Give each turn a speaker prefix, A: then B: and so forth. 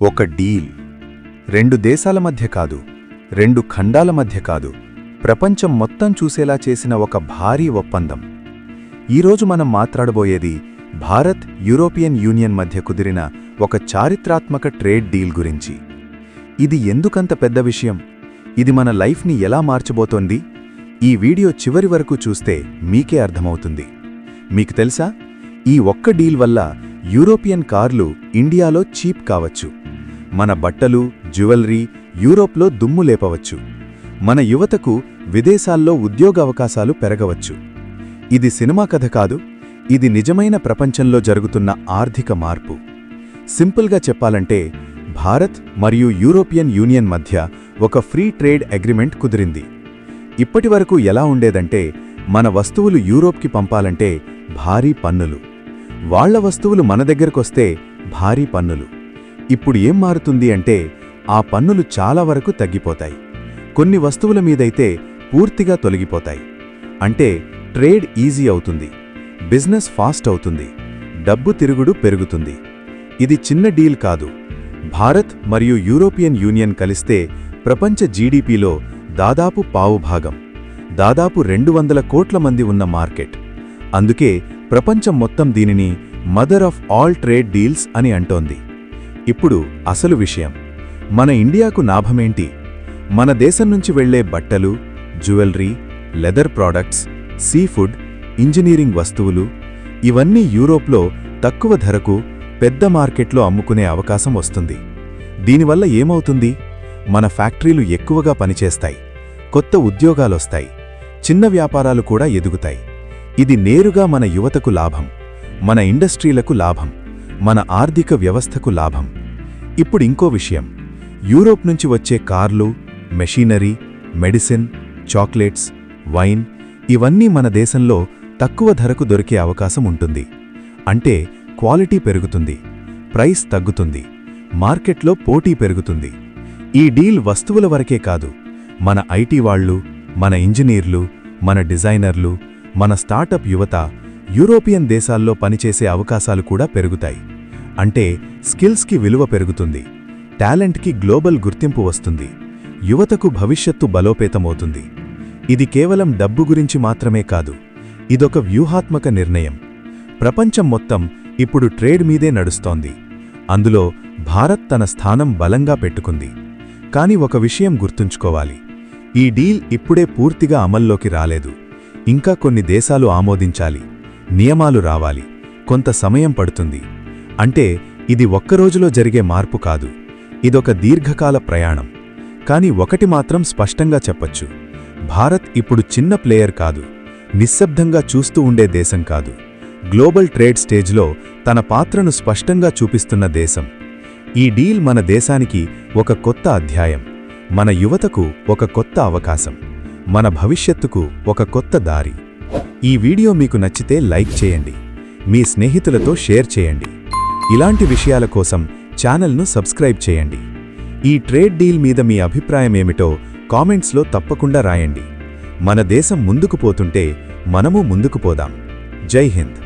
A: ఒక డీల్. రెండు దేశాల మధ్య కాదు రెండు ఖండాల మధ్య కాదు ప్రపంచం మొత్తం చూసేలా చేసిన ఒక భారీ ఒప్పందం. ఈరోజు మనం మాట్లాడబోయేది భారత్ యూరోపియన్ యూనియన్ మధ్య కుదిరిన ఒక చారిత్రాత్మక ట్రేడ్ డీల్ గురించి. ఇది ఎందుకంత పెద్ద విషయం? ఇది మన లైఫ్ని ఎలా మార్చబోతోంది? ఈ వీడియో చివరి వరకు చూస్తే మీకే అర్థమవుతుంది. మీకు తెలుసా? ఈ ఒక్క డీల్ వల్ల యూరోపియన్ కార్లు ఇండియాలో చీప్ కావచ్చు. మన బట్టలు జ్యువెలరీ యూరోప్లో దుమ్ము లేపవచ్చు. మన యువతకు విదేశాల్లో ఉద్యోగ అవకాశాలు పెరగవచ్చు. ఇది సినిమా కథ కాదు ఇది నిజమైన ప్రపంచంలో జరుగుతున్న ఆర్థిక మార్పు. సింపుల్గా చెప్పాలంటే భారత్ మరియు యూరోపియన్ యూనియన్ మధ్య ఒక ఫ్రీ ట్రేడ్ అగ్రిమెంట్ కుదిరింది. ఇప్పటివరకు ఎలా ఉండేదంటే మన వస్తువులు యూరోప్కి పంపాలంటే భారీ పన్నులు. వాళ్ళ వస్తువులు మన దగ్గరకొస్తే భారీ పన్నులు. ఇప్పుడు ఏం మారుతుంది అంటే ఆ పన్నులు చాలా వరకు తగ్గిపోతాయి. కొన్ని వస్తువుల మీదైతే పూర్తిగా తొలగిపోతాయి. అంటే ట్రేడ్ ఈజీ అవుతుంది. బిజినెస్ ఫాస్ట్ అవుతుంది. డబ్బు తిరుగుడు పెరుగుతుంది. ఇది చిన్న డీల్ కాదు. భారత్ మరియు యూరోపియన్ యూనియన్ కలిస్తే ప్రపంచ జీడీపీలో దాదాపు పావు భాగం దాదాపు రెండు వందల కోట్ల మంది ఉన్న మార్కెట్. అందుకే ప్రపంచం మొత్తం దీనిని mother of all trade deals అని అంటోంది. ఇప్పుడు అసలు విషయం. మన ఇండియాకు లాభమేంటి మన దేశం నుంచి వెళ్ళే బట్టలు jewellery leather products sea food engineering వస్తువులు ఇవన్నీ యూరోప్లో తక్కువ ధరకు పెద్ద మార్కెట్లో అమ్ముకునే అవకాశం వస్తుంది. దీనివల్ల ఏమవుతుంది? మన ఫ్యాక్టరీలు ఎక్కువగా పనిచేస్తాయి. కొత్త ఉద్యోగాలొస్తాయి. చిన్న వ్యాపారాలు కూడా ఎదుగుతాయి. ఇది నేరుగా మన యువతకు లాభం. మన ఇండస్ట్రీలకు లాభం. మన ఆర్థిక వ్యవస్థకు లాభం. ఇప్పుడు ఇంకో విషయం. యూరోప్ నుంచి వచ్చే కార్లు మెషీనరీ మెడిసిన్ చాక్లెట్స్ వైన్ ఇవన్నీ మన దేశంలో తక్కువ ధరకు దొరికే అవకాశం ఉంటుంది. అంటే క్వాలిటీ పెరుగుతుంది. ప్రైస్ తగ్గుతుంది. మార్కెట్లో పోటీ పెరుగుతుంది. ఈ డీల్ వస్తువుల వరకే కాదు. మన ఐటీ వాళ్ళు మన ఇంజనీర్లు మన డిజైనర్లు మన స్టార్టప్ యువత యూరోపియన్ దేశాల్లో పనిచేసే అవకాశాలు కూడా పెరుగుతాయి. అంటే స్కిల్స్కి విలువ పెరుగుతుంది. టాలెంట్కి గ్లోబల్ గుర్తింపు వస్తుంది. యువతకు భవిష్యత్తు బలోపేతమవుతుంది. ఇది కేవలం డబ్బు గురించి మాత్రమే కాదు. ఇదొక వ్యూహాత్మక నిర్ణయం. ప్రపంచం మొత్తం ఇప్పుడు ట్రేడ్ మీదే నడుస్తోంది. అందులో భారత్ తన స్థానం బలంగా పెట్టుకుంది. కాని ఒక విషయం గుర్తుంచుకోవాలి. ఈ డీల్ ఇప్పుడే పూర్తిగా అమల్లోకి రాలేదు. ఇంకా కొన్ని దేశాలు ఆమోదించాలి. నియమాలు రావాలి. కొంత సమయం పడుతుంది. అంటే ఇది ఒక్కరోజులో జరిగే మార్పు కాదు. ఇదొక దీర్ఘకాల ప్రయాణం. కాని ఒకటి మాత్రం స్పష్టంగా చెప్పొచ్చు. భారత్ ఇప్పుడు చిన్న ప్లేయర్ కాదు. నిశ్శబ్దంగా చూస్తూ ఉండే దేశం కాదు. గ్లోబల్ ట్రేడ్ స్టేజ్లో తన పాత్రను స్పష్టంగా చూపిస్తున్న దేశం. ఈ డీల్ మన దేశానికి ఒక కొత్త అధ్యాయం. మన యువతకు ఒక కొత్త అవకాశం. మన భవిష్యత్తుకు ఒక కొత్త దారి. ఈ వీడియో మీకు నచ్చితే లైక్ చేయండి. మీ స్నేహితులతో షేర్ చేయండి. ఇలాంటి విషయాల కోసం ఛానల్ను సబ్స్క్రైబ్ చేయండి. ఈ ట్రేడ్ డీల్ మీద మీ అభిప్రాయమేమిటో కామెంట్స్లో తప్పకుండా రాయండి. మన దేశం ముందుకు పోతుంటే మనము ముందుకు పోదాం. జై హింద్.